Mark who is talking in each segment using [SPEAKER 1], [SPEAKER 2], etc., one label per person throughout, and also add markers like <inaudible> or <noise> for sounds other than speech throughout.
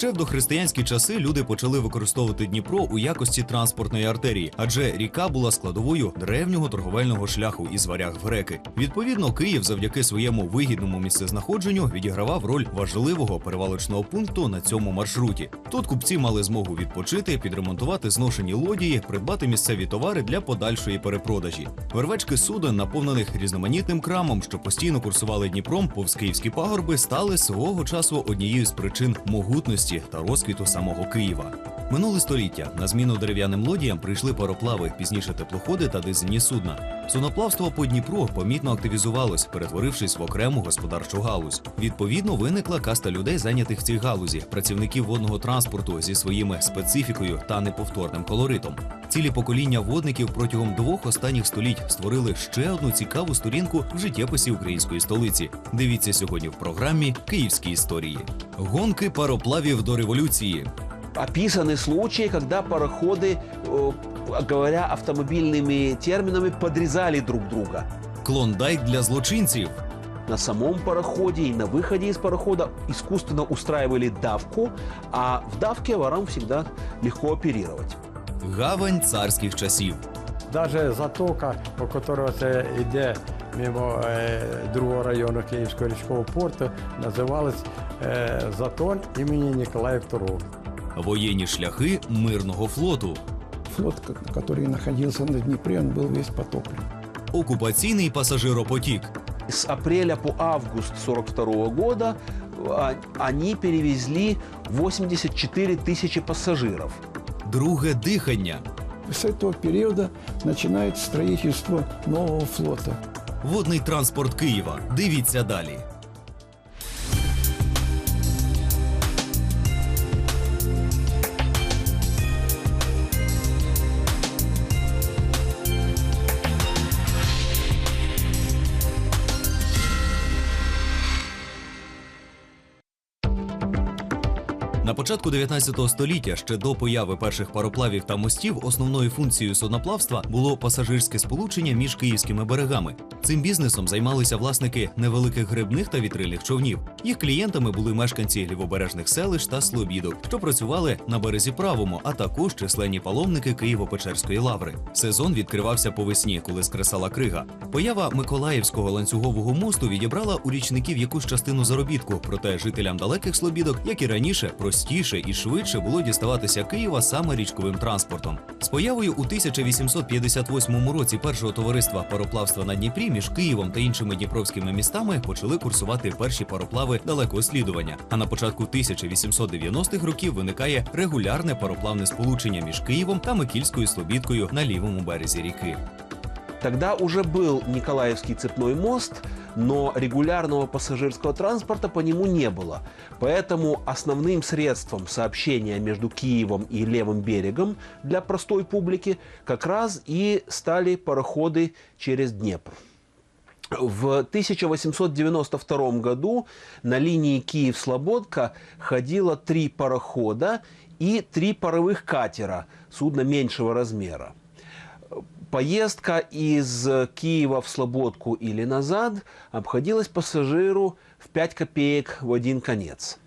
[SPEAKER 1] Ще в дохристиянські часи люди почали використовувати Дніпро у якості транспортної артерії, адже ріка була складовою древнього торговельного шляху із варяг в греки. Відповідно, Київ завдяки своєму вигідному місцезнаходженню відігравав роль важливого перевалочного пункту на цьому маршруті. Тут купці мали змогу відпочити, підремонтувати зношені лодії, придбати місцеві товари для подальшої перепродажі. Вервечки суден, наповнених різноманітним крамом, що постійно курсували Дніпром повз київські пагорби, стали свого часу однією з причин могутності та розквіту самого Києва. Минуле століття на зміну дерев'яним лодіям прийшли пароплави, пізніше теплоходи та дизельні судна. Суноплавство по Дніпру помітно активізувалось, перетворившись в окрему господарчу галузь. Відповідно, виникла каста людей, зайнятих в цій галузі, працівників водного транспорту зі своїми специфікою та неповторним колоритом. Цілі покоління водників протягом двох останніх століть створили ще одну цікаву сторінку в життєписі української столиці. Дивіться сьогодні в програмі Київські історії. Гонки пароплавів до революції.
[SPEAKER 2] описаны случаи, когда пароходы, э, говоря автомобильными терминами, подрезали друг друга.
[SPEAKER 1] Клондайк для злочинців.
[SPEAKER 2] На самом пароходе и на выходе из парохода искусственно устраивали давку, а в давке ворам всегда легко оперировать.
[SPEAKER 1] Гавань царських часів.
[SPEAKER 3] Даже затока, по которой це йде мимо е, другого району Київського річкового порту, називалась е, Затон імені Ніколая II.
[SPEAKER 1] Воєнні шляхи мирного флоту.
[SPEAKER 4] Флот, ко- который находился на Днепре, он был весь потоплен.
[SPEAKER 1] Окупаційний пасажиропотік.
[SPEAKER 2] С апреля по август 42 года а, они перевезли 84 тысячи пассажиров.
[SPEAKER 1] Друге дихання.
[SPEAKER 4] З цього періоду починається строїтельство нового флоту.
[SPEAKER 1] Водний транспорт Києва. Дивіться далі. Початку 19 століття, ще до появи перших пароплавів та мостів, основною функцією судноплавства було пасажирське сполучення між київськими берегами. Цим бізнесом займалися власники невеликих грибних та вітрильних човнів. Їх клієнтами були мешканці лівобережних селищ та слобідок, що працювали на березі правому, а також численні паломники Києво-Печерської лаври. Сезон відкривався по весні, коли скресала крига. Поява Миколаївського ланцюгового мосту відібрала у річників якусь частину заробітку. Проте жителям далеких слобідок, як і раніше, простіше і швидше було діставатися Києва саме річковим транспортом. З появою у 1858 році першого товариства пароплавства на Дніпрі між Києвом та іншими дніпровськими містами почали курсувати перші пароплави далекого слідування. А на початку 1890-х років виникає регулярне пароплавне сполучення між Києвом та Микільською Слобідкою на лівому березі ріки.
[SPEAKER 2] Тогда уже был Николаевский цепной мост, но регулярного пассажирского транспорта по нему не было. Поэтому основным средством сообщения между Киевом и левым берегом для простой публики как раз и стали пароходы через Днепр. В 1892 году на линии Киев-Слободка ходило три парохода и три паровых катера, судна меньшего размера. Поездка из Киева в Слободку или назад обходилась пассажиру в 5 копеек в один конец.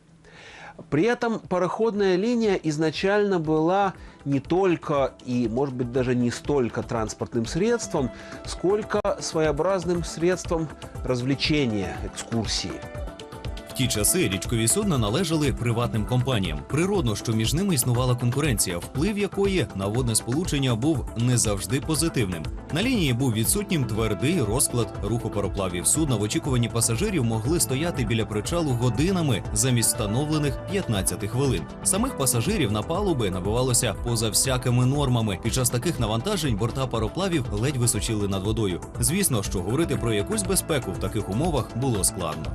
[SPEAKER 2] При этом пароходная линия изначально была не только и, может быть, даже не столько транспортным средством, сколько своеобразным средством развлечения, экскурсии.
[SPEAKER 1] Ті часи річкові судна належали приватним компаніям. Природно, що між ними існувала конкуренція, вплив якої на водне сполучення був не завжди позитивним. На лінії був відсутнім твердий розклад руху пароплавів. Судна в очікуванні пасажирів могли стояти біля причалу годинами замість встановлених 15 хвилин. Самих пасажирів на палуби набивалося поза всякими нормами. Під час таких навантажень борта пароплавів ледь височили над водою. Звісно, що говорити про якусь безпеку в таких умовах було складно.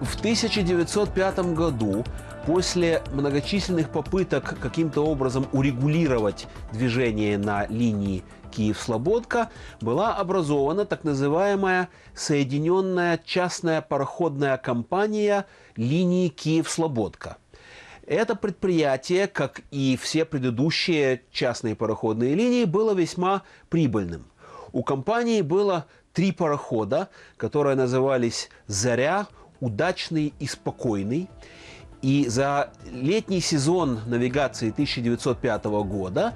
[SPEAKER 2] В 1905 году, после многочисленных попыток каким-то образом урегулировать движение на линии Киев-Слободка, была образована так называемая Соединенная частная пароходная компания линии Киев-Слободка. Это предприятие, как и все предыдущие частные пароходные линии, было весьма прибыльным. У компании было три парохода, которые назывались «Заря», «Удачный» и «Спокойный». И за летний сезон навигации 1905 года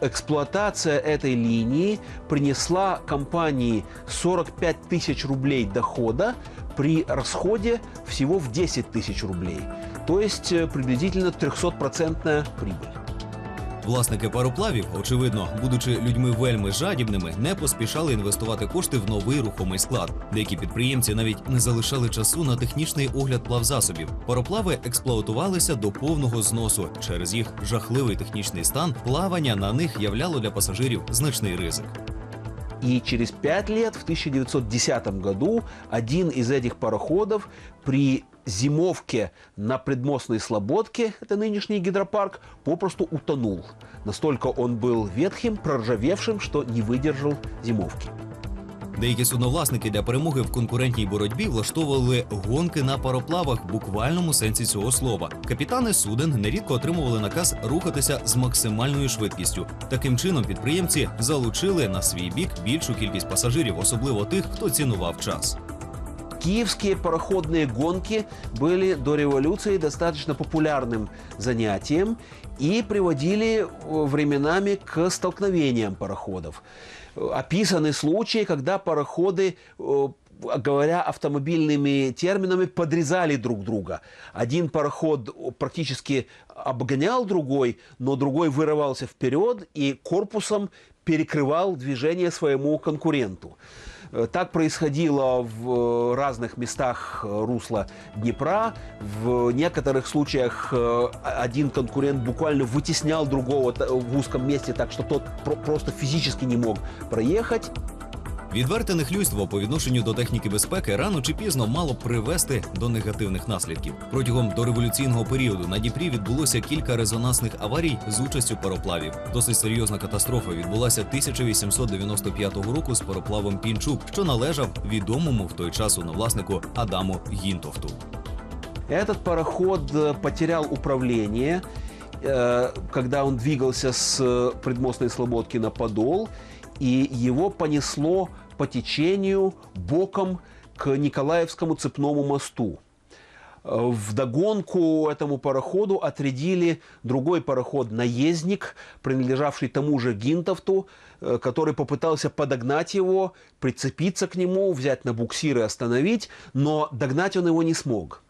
[SPEAKER 2] эксплуатация этой линии принесла компании 45 тысяч рублей дохода при расходе всего в 10 тысяч рублей. То есть э, приблизительно 300% прибыль.
[SPEAKER 1] Власники пароплавів, очевидно, будучи людьми вельми жадібними, не поспішали інвестувати кошти в новий рухомий склад. Деякі підприємці навіть не залишали часу на технічний огляд плавзасобів. Пароплави експлуатувалися до повного зносу. Через їх жахливий технічний стан плавання на них являло для пасажирів значний ризик.
[SPEAKER 2] И через пять лет, в 1910 году, один из этих пароходов при зимовке на предмостной слободке, это нынешний гидропарк, попросту утонул. Настолько он был ветхим, проржавевшим, что не выдержал зимовки.
[SPEAKER 1] Деякі судновласники для перемоги в конкурентній боротьбі влаштовували гонки на пароплавах в буквальному сенсі цього слова. Капітани суден нерідко отримували наказ рухатися з максимальною швидкістю. Таким чином підприємці залучили на свій бік більшу кількість пасажирів, особливо тих, хто цінував час.
[SPEAKER 2] Киевские пароходные гонки были до революции достаточно популярным занятием и приводили э, временами к столкновениям пароходов. Описаны случаи, когда пароходы э, говоря автомобильными терминами, подрезали друг друга. Один пароход практически обгонял другой, но другой вырывался вперед и корпусом перекрывал движение своему конкуренту. Так происходило в э, разных местах э, русла Днепра. В некоторых случаях э, один конкурент буквально вытеснял другого в узком месте, так что тот про- просто физически не мог проехать.
[SPEAKER 1] Відверте нехлюйство по відношенню до техніки безпеки рано чи пізно мало б привести до негативних наслідків. Протягом дореволюційного періоду на Дніпрі відбулося кілька резонансних аварій з участю пароплавів. Досить серйозна катастрофа відбулася 1895 року з пароплавом Пінчук, що належав відомому в той час власнику Адаму Гінтофту.
[SPEAKER 2] Этот пароход э, потерял управление, э, когда он двигался с э, предмостной слободки на Подол, и его понесло по течению боком к Николаевскому цепному мосту. Э, Вдогонку этому пароходу отрядили другой пароход «Наездник», принадлежавший тому же Гинтовту, э, который попытался подогнать его, прицепиться к нему, взять на буксир и остановить, но догнать он его не смог.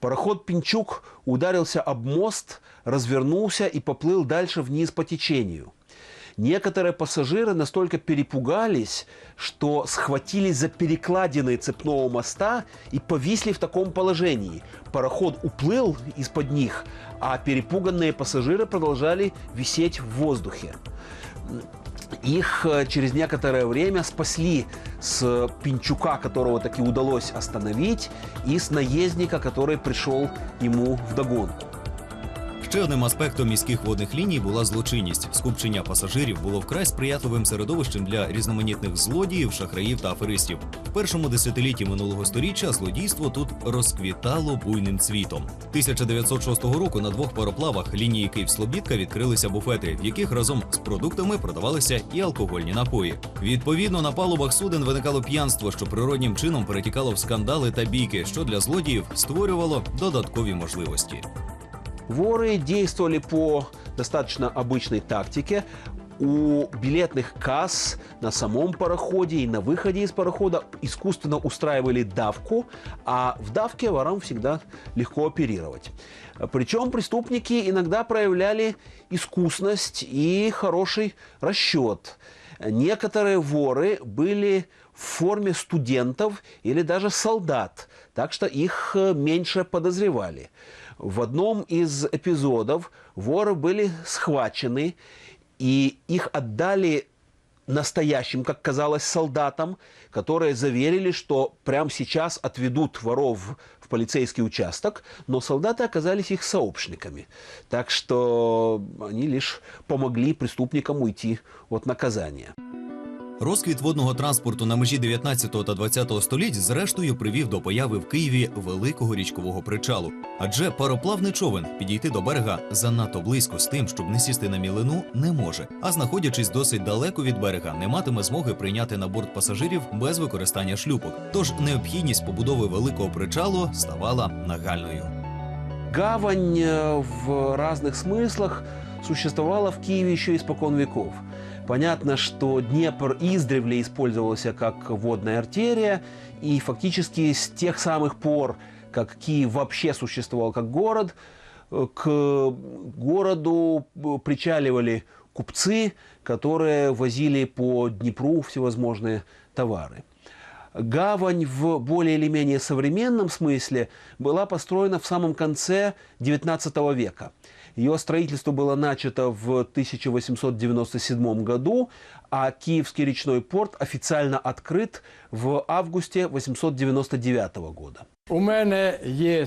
[SPEAKER 2] Пароход «Пинчук» ударился об мост, развернулся и поплыл дальше вниз по течению. Некоторые пассажиры настолько перепугались, что схватились за перекладины цепного моста и повисли в таком положении. Пароход уплыл из-под них, а перепуганные пассажиры продолжали висеть в воздухе. Их э, через некоторое время спасли с Пинчука, которого таки удалось остановить, и с наездника, который пришел ему вдогонку.
[SPEAKER 1] Ще одним аспектом міських водних ліній була злочинність. Скупчення пасажирів було вкрай сприятливим середовищем для різноманітних злодіїв, шахраїв та аферистів. В першому десятилітті минулого століття злодійство тут розквітало буйним цвітом. 1906 року на двох пароплавах лінії Київ-Слобідка відкрилися буфети, в яких разом з продуктами продавалися і алкогольні напої. Відповідно, на палубах суден виникало п'янство, що природнім чином перетікало в скандали та бійки, що для злодіїв створювало додаткові можливості.
[SPEAKER 2] Воры действовали по достаточно обычной тактике. У билетных касс на самом пароходе и на выходе из парохода искусственно устраивали давку, а в давке ворам всегда легко оперировать. Причем преступники иногда проявляли искусность и хороший расчет. Некоторые воры были в форме студентов или даже солдат, так что их э, меньше подозревали. В одном из эпизодов воры были схвачены, и их отдали настоящим, как казалось, солдатам, которые заверили, что прямо сейчас отведут воров в полицейский участок, но солдаты оказались их сообщниками. Так что они лишь помогли преступникам уйти от наказания.
[SPEAKER 1] Розквіт водного транспорту на межі 19 та 20 століть зрештою привів до появи в Києві великого річкового причалу. Адже пароплавний човен підійти до берега занадто близько з тим, щоб не сісти на мілину, не може. А знаходячись досить далеко від берега, не матиме змоги прийняти на борт пасажирів без використання шлюпок. Тож необхідність побудови великого причалу ставала нагальною.
[SPEAKER 2] Гавань э, в разных смыслах существовала в Киеве еще испокон веков. Понятно, что Днепр издревле использовался как водная артерия, и фактически с тех самых пор, как Киев вообще существовал как город, к городу причаливали купцы, которые возили по Днепру всевозможные товары. Гавань в более или менее современном смысле была построена в самом конце XIX века. Ее строительство было начато в 1897 году, а Киевский речной порт официально открыт в августе 899 года.
[SPEAKER 3] У мене є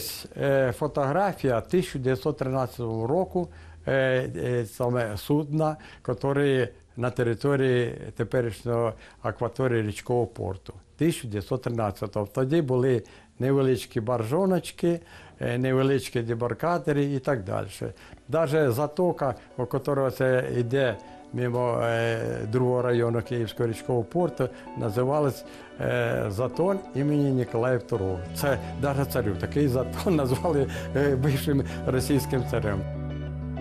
[SPEAKER 3] фотографія 1913 року е, е, саме судна, яке на території теперішнього акваторії річкового порту. 1913-го. Тоді були невеличкі баржоночки, е, невеличкі дебаркадери і так далі. Навіть затока, у якого це йде мимо е, другого району Київського річкового порту, називалась е, затон імені Ніколая II. Це навіть царю. Такий затон <laughs> назвали бившим російським царем.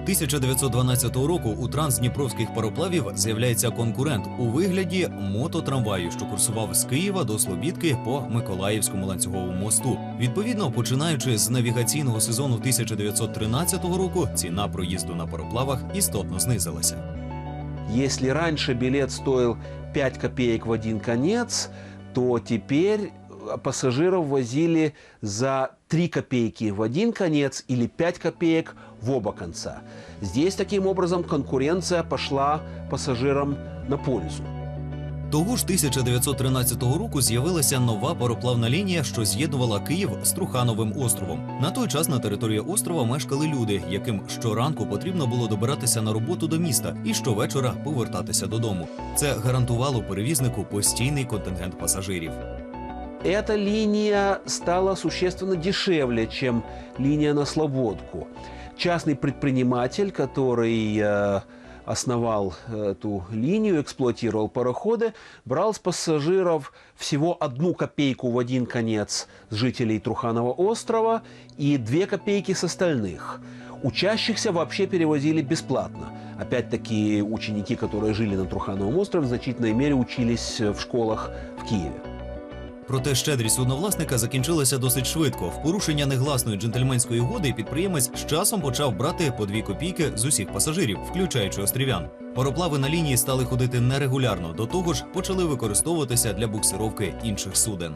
[SPEAKER 1] 1912 року у Трансдніпровських пароплавів з'являється конкурент у вигляді мототрамваю, що курсував з Києва до Слобідки по Миколаївському ланцюговому мосту. Відповідно, починаючи з навігаційного сезону 1913 року, ціна проїзду на пароплавах істотно знизилася.
[SPEAKER 2] Если раньше билет стоил 5 копеек в один конец, то теперь э, пассажиров возили за 3 копейки в один конец или 5 копеек в оба конца. Здесь таким образом конкуренция пошла пассажирам на пользу.
[SPEAKER 1] Того ж 1913 року з'явилася нова пароплавна лінія, що з'єднувала Київ з Трухановим островом. На той час на території острова мешкали люди, яким щоранку потрібно було добиратися на роботу до міста і щовечора повертатися додому. Це гарантувало перевізнику постійний контингент пасажирів.
[SPEAKER 2] Эта линия стала существенно дешевле, чем линия на Слободку. Частный предприниматель, который э, основал эту линию, эксплуатировал пароходы, брал с пассажиров всего одну копейку в один конец с жителей Труханова острова и две копейки с остальных. Учащихся вообще перевозили бесплатно. Опять-таки ученики, которые жили на Трухановом острове, в значительной мере учились в школах в Киеве.
[SPEAKER 1] Проте щедрість судновласника закінчилася досить швидко. В порушення негласної джентльменської угоди підприємець з часом почав брати по дві копійки з усіх пасажирів, включаючи острів'ян. Пароплави на лінії стали ходити нерегулярно. До того ж, почали використовуватися для буксировки інших суден.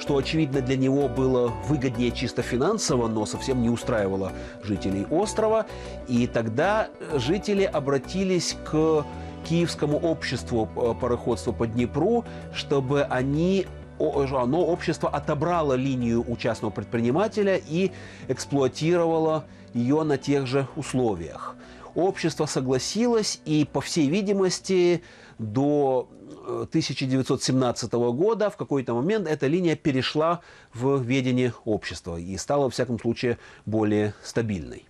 [SPEAKER 2] что, очевидно, для него было выгоднее чисто финансово, но совсем не устраивало жителей острова. И тогда э, жители обратились к Киевскому обществу э, пароходства по Днепру, чтобы они о- ж- оно, общество отобрало линию у частного предпринимателя и эксплуатировало ее на тех же условиях. Общество согласилось, и, по всей видимости, до э, 1917 года в какой-то момент эта линия перешла в ведение общества и стала, во всяком случае, более стабильной.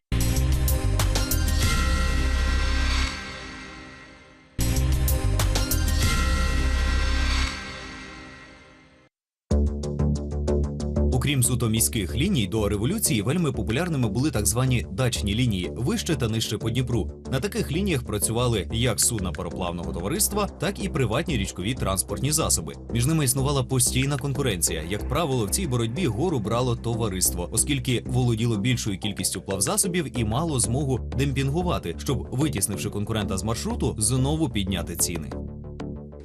[SPEAKER 1] Окрім суто міських ліній, до революції вельми популярними були так звані дачні лінії вище та нижче по Дніпру. На таких лініях працювали як судна пароплавного товариства, так і приватні річкові транспортні засоби. Між ними існувала постійна конкуренція. Як правило, в цій боротьбі гору брало товариство, оскільки володіло більшою кількістю плавзасобів і мало змогу демпінгувати, щоб витіснивши конкурента з маршруту, знову підняти ціни.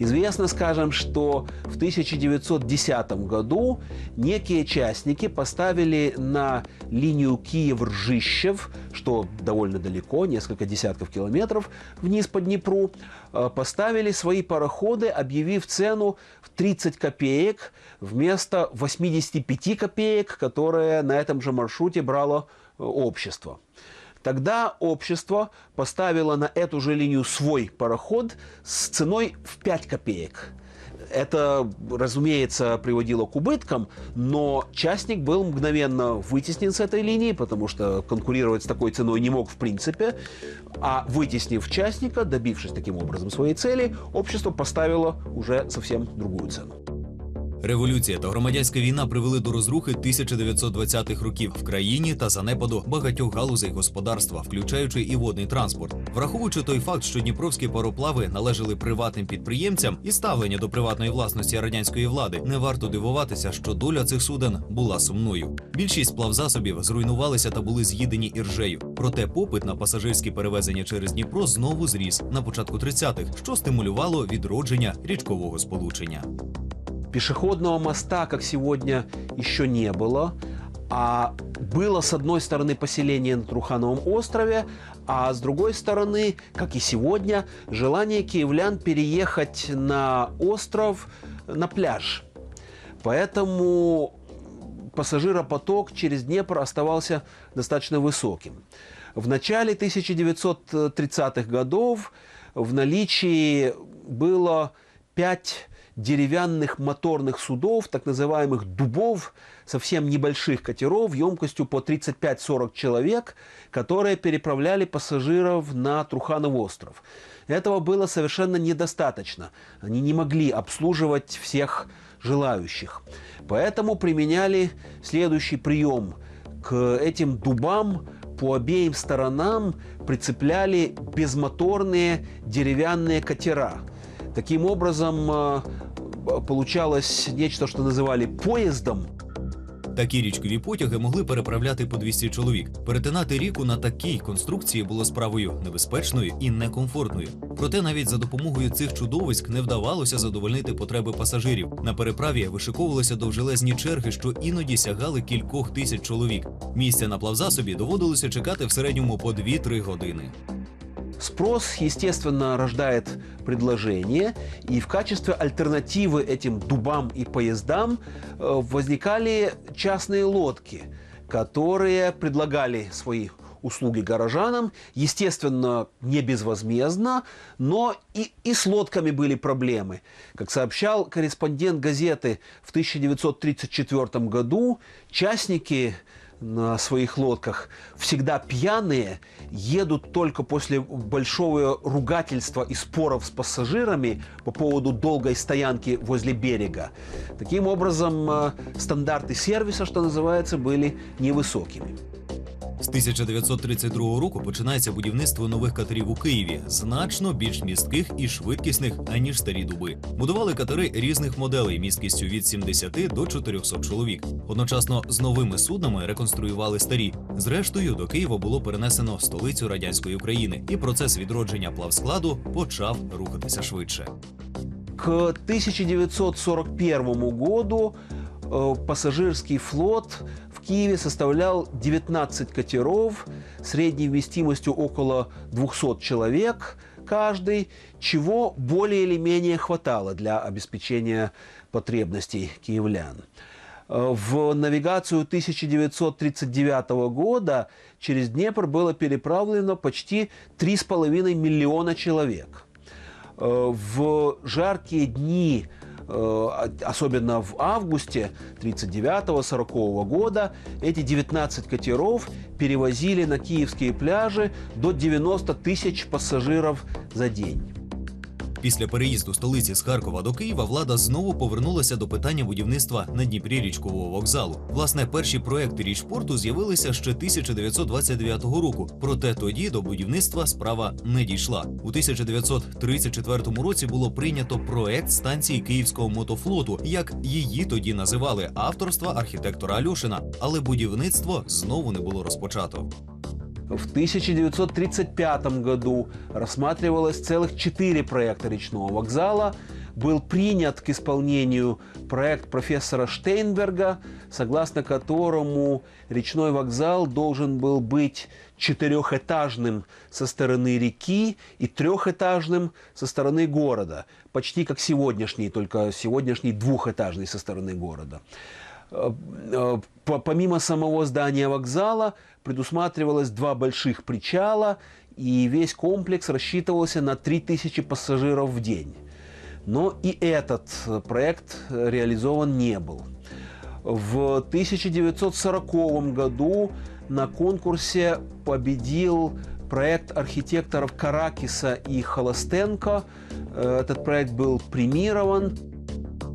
[SPEAKER 2] Известно, скажем, что в 1910 году некие частники поставили на линию Киев-Ржищев, что довольно далеко, несколько десятков километров вниз по Днепру, э, поставили свои пароходы, объявив цену в 30 копеек вместо 85 копеек, которые на этом же маршруте брало э, общество. Тогда общество поставило на эту же линию свой пароход с ценой в 5 копеек. Это, разумеется, приводило к убыткам, но частник был мгновенно вытеснен с этой линии, потому что конкурировать с такой ценой не мог в принципе. А вытеснив частника, добившись таким образом своей цели, общество поставило уже совсем другую цену.
[SPEAKER 1] Революція та громадянська війна привели до розрухи 1920-х років в країні та занепаду багатьох галузей господарства, включаючи і водний транспорт. Враховуючи той факт, що дніпровські пароплави належали приватним підприємцям і ставлення до приватної власності радянської влади, не варто дивуватися, що доля цих суден була сумною. Більшість плавзасобів зруйнувалися та були з'їдені іржею. Проте попит на пасажирські перевезення через Дніпро знову зріс на початку 30-х, що стимулювало відродження річкового сполучення.
[SPEAKER 2] Пешеходного моста, как сегодня, еще не было. А было, с одной стороны, поселение на Трухановом острове, а с другой стороны, как и сегодня, желание киевлян переехать на остров, на пляж. Поэтому пассажиропоток через Днепр оставался достаточно высоким. В начале 1930-х годов в наличии было пять деревянных моторных судов, так называемых дубов, совсем небольших катеров емкостью по 35-40 человек, которые переправляли пассажиров на Труханов остров. Этого было совершенно недостаточно. Они не могли обслуживать всех желающих. Поэтому применяли следующий прием. К этим дубам по обеим сторонам прицепляли безмоторные деревянные катера. Таким образом, получалось нечто, что называли поездом.
[SPEAKER 1] Такі річкові потяги могли переправляти по 200 чоловік. Перетинати ріку на такій конструкції було справою небезпечною і некомфортною. Проте навіть за допомогою цих чудовиськ не вдавалося задовольнити потреби пасажирів. На переправі вишиковувалися довжелезні черги, що іноді сягали кількох тисяч чоловік. Місця на плавзасобі доводилося чекати в середньому по 2-3 години.
[SPEAKER 2] Спрос, естественно, рождает предложение, и в качестве альтернативы этим дубам и поездам э, возникали частные лодки, которые предлагали свои услуги горожанам, естественно, не безвозмездно, но и, и с лодками были проблемы. Как сообщал корреспондент газеты в 1934 году, частники на своих лодках всегда пьяные, едут только после большого ругательства и споров с пассажирами по поводу долгой стоянки возле берега. Таким образом, э, стандарты сервиса, что называется, были невысокими.
[SPEAKER 1] З 1932 року починається будівництво нових катерів у Києві, значно більш містких і швидкісних аніж старі дуби. Будували катери різних моделей місткістю від 70 до 400 чоловік. Одночасно з новими суднами реконструювали старі. Зрештою, до Києва було перенесено столицю радянської України, і процес відродження плавскладу почав рухатися швидше.
[SPEAKER 2] К 1941 году э, пассажирский флот в Киеве составлял 19 катеров средней вместимостью около 200 человек каждый, чего более или менее хватало для обеспечения потребностей киевлян. Э, В навигацию 1939 года через Днепр было переправлено почти 3,5 миллиона человек. Э, В жаркие дни, особенно в августе 39-40 года, эти 19 катеров перевозили на киевские пляжи до 90 тысяч пассажиров за день.
[SPEAKER 1] Після переїзду столиці з Харкова до Києва влада знову повернулася до питання будівництва на Дніпрі річкового вокзалу. Власне, перші проекти річпорту з'явилися ще 1929 року. Проте тоді до будівництва справа не дійшла. У 1934 році було прийнято проект станції Київського мотофлоту, як її тоді називали авторства архітектора Альошина, але будівництво знову не було розпочато.
[SPEAKER 2] В 1935 году рассматривалось целых четыре проекта речного вокзала. Был принят к исполнению проект профессора Штейнберга, согласно которому речной вокзал должен был быть четырехэтажным со стороны реки и трехэтажным со стороны города. Почти как сегодняшний, только сегодняшний двухэтажный со стороны города. Э, э, по- Помимо самого здания вокзала предусматривалось два больших причала, и весь комплекс рассчитывался на 3000 пассажиров в день. Но и этот э, проект реализован не был. В 1940 году на конкурсе победил проект архитекторов Каракиса и Холостенко. Этот проект был премирован.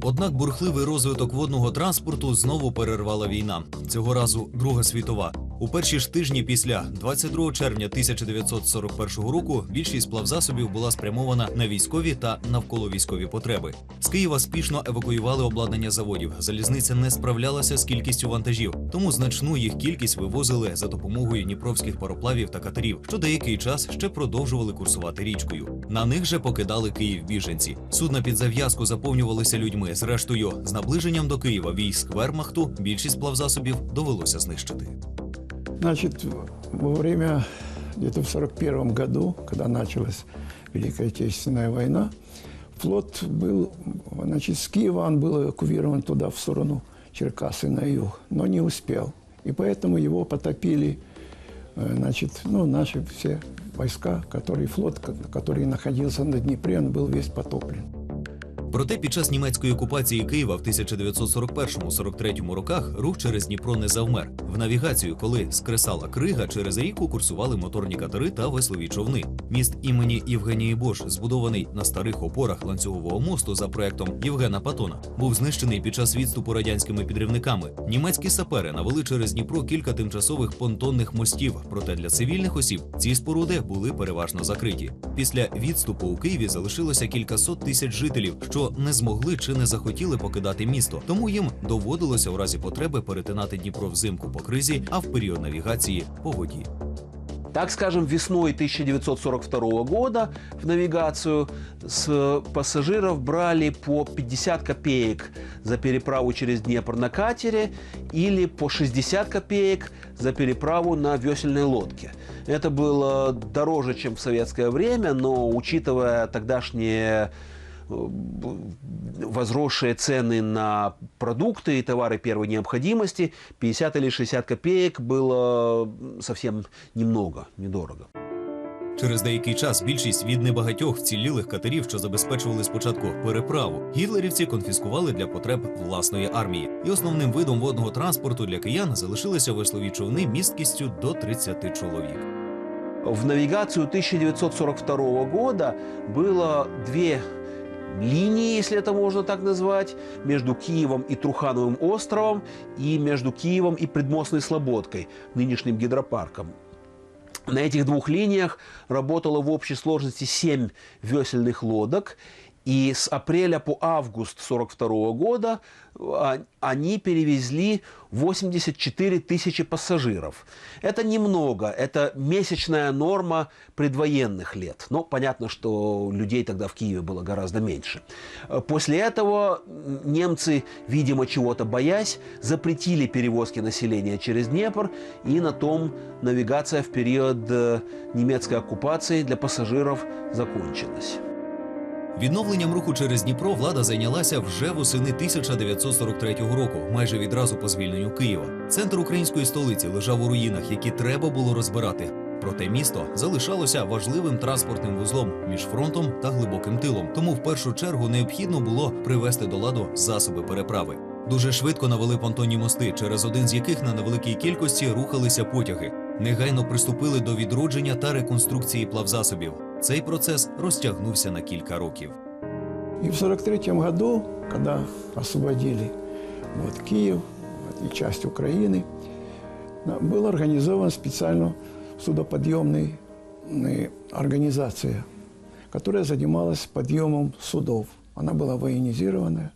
[SPEAKER 1] Однак бурхливий розвиток водного транспорту знову перервала війна. Цього разу Друга світова. У перші ж тижні після 22 червня 1941 року більшість плавзасобів була спрямована на військові та навколовійськові потреби. З Києва спішно евакуювали обладнання заводів. Залізниця не справлялася з кількістю вантажів, тому значну їх кількість вивозили за допомогою дніпровських пароплавів та катерів, що деякий час ще продовжували курсувати річкою. На них же покидали Київ біженці. Судна під зав'язку заповнювалися людьми. Зрештою, з наближенням до Києва військ Вермахту більшість плавзасобів довелося знищити.
[SPEAKER 4] Значит, во время, где-то в 1941 году, когда началась Великая Отечественная война, флот был, значит, с Киева он был эвакуирован туда, в сторону Черкасы, на юг, но не успел. И поэтому его потопили, э, значит, ну, наши все войска, который флот, ко- который находился на Днепре, он был весь потоплен.
[SPEAKER 1] Проте під час німецької окупації Києва в 1941-43 роках рух через Дніпро не завмер. В навігацію, коли скресала крига, через ріку курсували моторні катери та веслові човни. Міст імені Євгенії Бош, збудований на старих опорах ланцюгового мосту за проектом Євгена Патона, був знищений під час відступу радянськими підривниками. Німецькі сапери навели через Дніпро кілька тимчасових понтонних мостів. Проте для цивільних осіб ці споруди були переважно закриті. Після відступу у Києві залишилося кількасот тисяч жителів, що не змогли чи не захотіли покидати місто. Тому їм доводилося у разі потреби перетинати Дніпро взимку по кризі, а в період навігації по воді.
[SPEAKER 2] Так скажем, весной 1942 года в навигацию с пассажиров брали по 50 копеек за переправу через Днепр на катере или по 60 копеек за переправу на весельной лодке. Это было дороже, чем в советское время, но учитывая тогдашние э, б- возросшие цены на продукты и товары первой необходимости, 50 или 60 копеек было совсем немного, недорого.
[SPEAKER 1] Через деякий час більшість від небагатьох вцілілих катерів, що забезпечували спочатку переправу, гітлерівці конфіскували для потреб власної армії. І основним видом водного транспорту для киян залишилися веслові човни місткістю до 30 чоловік.
[SPEAKER 2] В навигацию 1942 года было две линии, если это можно так назвать, между Киевом и Трухановым островом и между Киевом и Предмостной Слободкой, нынешним гидропарком. На этих двух линиях работало в общей сложности 7 весельных лодок, и с апреля по август 1942 года а, они перевезли 84 тысячи пассажиров. Это немного, это месячная норма предвоенных лет. Но понятно, что людей тогда в Киеве было гораздо меньше. Э, После этого немцы, видимо, чего-то боясь, запретили перевозки населения через Днепр, и на том навигация в период э, немецкой оккупации для пассажиров закончилась.
[SPEAKER 1] Відновленням руху через Дніпро влада зайнялася вже восени 1943 року, майже відразу по звільненню Києва. Центр української столиці лежав у руїнах, які треба було розбирати. Проте місто залишалося важливим транспортним вузлом між фронтом та глибоким тилом. Тому в першу чергу необхідно було привести до ладу засоби переправи. Дуже швидко навели понтонні мости, через один з яких на невеликій кількості рухалися потяги Негайно приступили до відродження та реконструкції плавзасобів. Цей процес розтягнувся на кілька років.
[SPEAKER 4] И в 1943 году, когда освободили вот, Киев и часть Украины, на- была организована специально судоподъемная м, организация, которая занималась подъемом судов. Она была военизированная.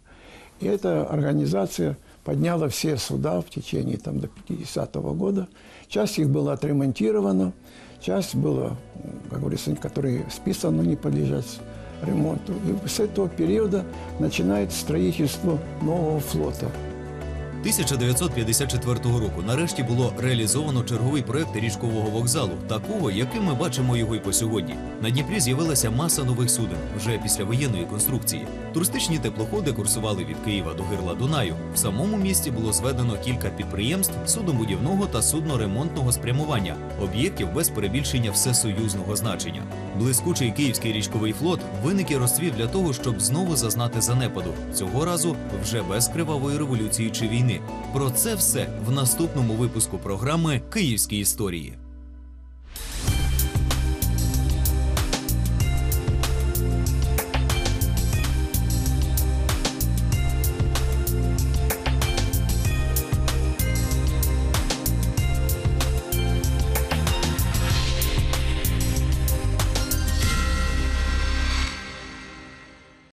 [SPEAKER 4] И эта организация подняла все суда в течение там, до 50-го года. Часть их была отремонтирована, часть была, м, как говорится, которые списаны, но не подлежат ремонту. И с этого периода начинается строительство нового флота.
[SPEAKER 1] 1954 року нарешті було реалізовано черговий проект річкового вокзалу, такого, яким ми бачимо його й по сьогодні. На Дніпрі з'явилася маса нових суден вже після воєнної конструкції. Туристичні теплоходи курсували від Києва до гирла Дунаю. В самому місті було зведено кілька підприємств суднобудівного та судноремонтного спрямування, об'єктів без перебільшення всесоюзного значення. Блискучий київський річковий флот виник і розцвів для того, щоб знову зазнати занепаду. Цього разу вже без кривавої революції чи війни. Про це все в наступному випуску програми Київські історії.